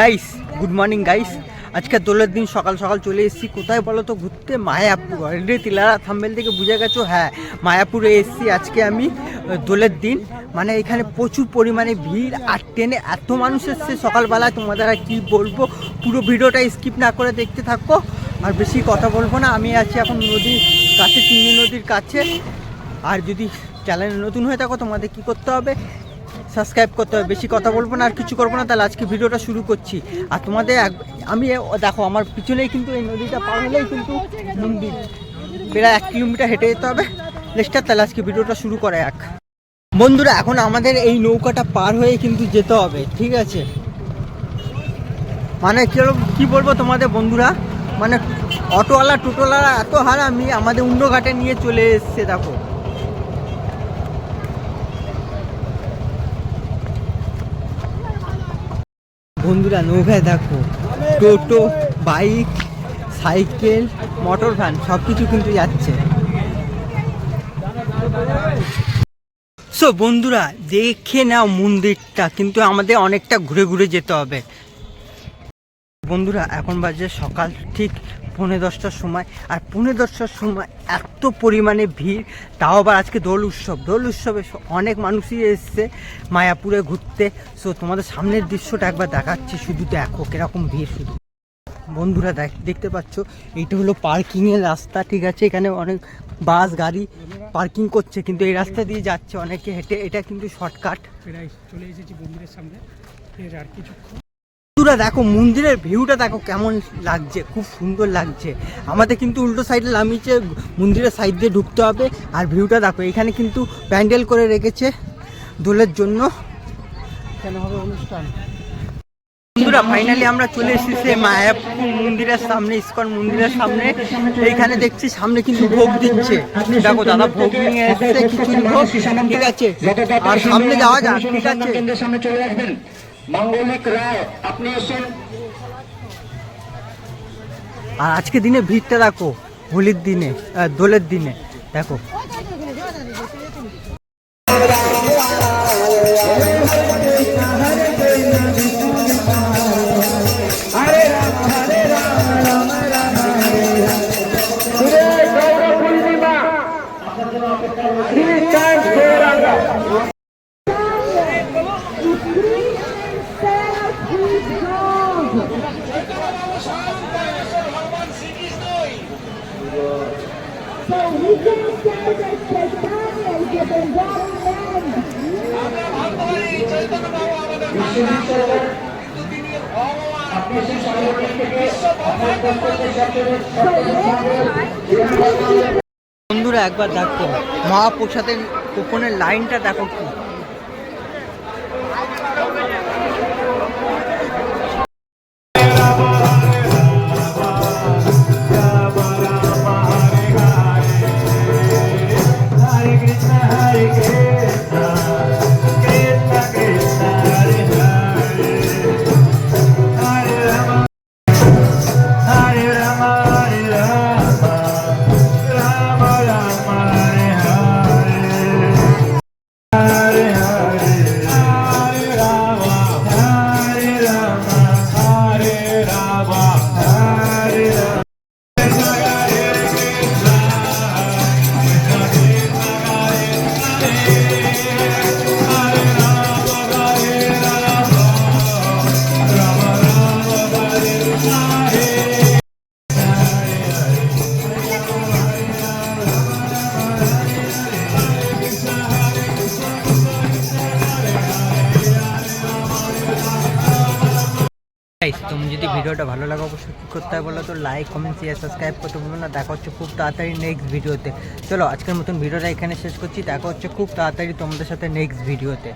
Guys good morning guys আজকে দোলের দিন, সকাল সকাল চলে এসেছি। কোথায় বলো তো? ঘুরতে মায়াপুর। অলরেডি তিলারা থাম্বেল থেকে বুঝে গেছো? হ্যাঁ মায়াপুরে এসেছি আজকে আমি দোলের দিন। মানে এখানে প্রচুর পরিমাণে ভিড় আর ট্রেনে এত মানুষ এসছে সকালবেলায়। তোমাদের আর কী বলব? পুরো ভিডিওটা স্কিপ না করে দেখতে থাকো। আর বেশি কথা বলব না। আমি আছি এখন নদীর কাছে চিংড়ি নদীর কাছে। আর যদি চ্যানেল নতুন হয়ে থাকো, তোমাদের কী করতে হবে? সাবস্ক্রাইব করতে হবে, বেশি কথা বলব না আর কিছু করব না, তাহলে আজকে ভিডিওটা শুরু করছি। আর তোমাদের আমি দেখো, আমার পিছনেই কিন্তু এই নদীটা পার হলেই কিন্তু মন্দির। প্রায় এক কিলোমিটার হেঁটে যেতে হবে। নেক্সটটা তাহলে আজকে ভিডিওটা শুরু করে এক বন্ধুরা, এখন আমাদের এই নৌকাটা পার হয়ে কিন্তু যেতে হবে, ঠিক আছে? মানে কীরকম, কি বলব তোমাদের বন্ধুরা? মানে অটোওয়ালা টোটোওয়ালা এত হারামি, আমাদের উন্ড ঘাটে নিয়ে চলে এসছে, দেখো। বন্ধুরা, নৌকায় দেখো, toto, bike, cycle, motor van সব কিছু কিন্তু যাচ্ছে। সো বন্ধুরা, দেখে নাও মন্দিরটা, কিন্তু আমাদের অনেকটা ঘুরে ঘুরে যেতে হবে। বন্ধুরা, এখন বাজে সকাল, ঠিক পৌনে দশটার সময়, আর পৌনে দশটার সময় এত পরিমাণে ভিড়, তাও আবার আজকে দোল উৎসব। দোল উৎসবে অনেক মানুষই এসছে মায়াপুরে ঘুরতে। সো তোমাদের সামনের দৃশ্যটা একবার দেখাচ্ছি, শুধু দেখো কীরকম ভিড় শুধু। বন্ধুরা দেখ, দেখতে পাচ্ছ, এইটা হলো পার্কিংয়ের রাস্তা, ঠিক আছে? এখানে অনেক বাস, গাড়ি পার্কিং করছে, কিন্তু এই রাস্তা দিয়ে যাচ্ছে অনেকে হেঁটে। এটা কিন্তু শর্টকাট চলে এসেছি মন্দিরের সামনে। আর কিছুক্ষণ। বন্ধুরা, দেখো, মন্দিরের ভিউটা দেখো কেমন লাগছে, খুব সুন্দর লাগছে। আমাদের কিন্তু উল্টো সাইডে নামিয়েছে, মন্দিরের সাইড দিয়ে ঢুকতে হবে। আর ভিউটা দেখো, এখানে কিন্তু প্যান্ডেল করে রেখেছে দোলের জন্য। এখানে হবে অনুষ্ঠান? বন্ধুরা ফাইনালি আমরা চলে এসেছি মায়াপুর মন্দিরের সামনে, ইস্কন মন্দিরের সামনে। এইখানে দেখছি, সামনে কিন্তু ভোগ দিচ্ছে। দেখো, দাদা, ভোগ নিয়ে এসছে কিছু ঠিক আছে, আর সামনে যাওয়া যাক, ঠিক আছে। কেন্দ্রের সামনে চলে আসবেন মাঙ্গলিক রায় আপনি এসেছেন আর আজকে দিনে ভিড়টা দেখো হোলির দিনে আহ, দোলের দিনে দেখো। বন্ধুরা একবার দেখো মহাপ্রসাদের কোপনের লাইনটা দেখো কি। Guys, তুমি যদি ভিডিওটা ভালো লাগে অবশ্যই কী করতে হবে বলো তো? লাইক কমেন্ট শেয়ার সাবস্ক্রাইব করতে বলব না। দেখা হচ্ছে খুব তাড়াতাড়ি নেক্সট ভিডিওতে চলো আজকের মতন ভিডিওটা এখানে শেষ করছি। দেখা হচ্ছে খুব তাড়াতাড়ি তোমাদের সাথে নেক্সট ভিডিওতে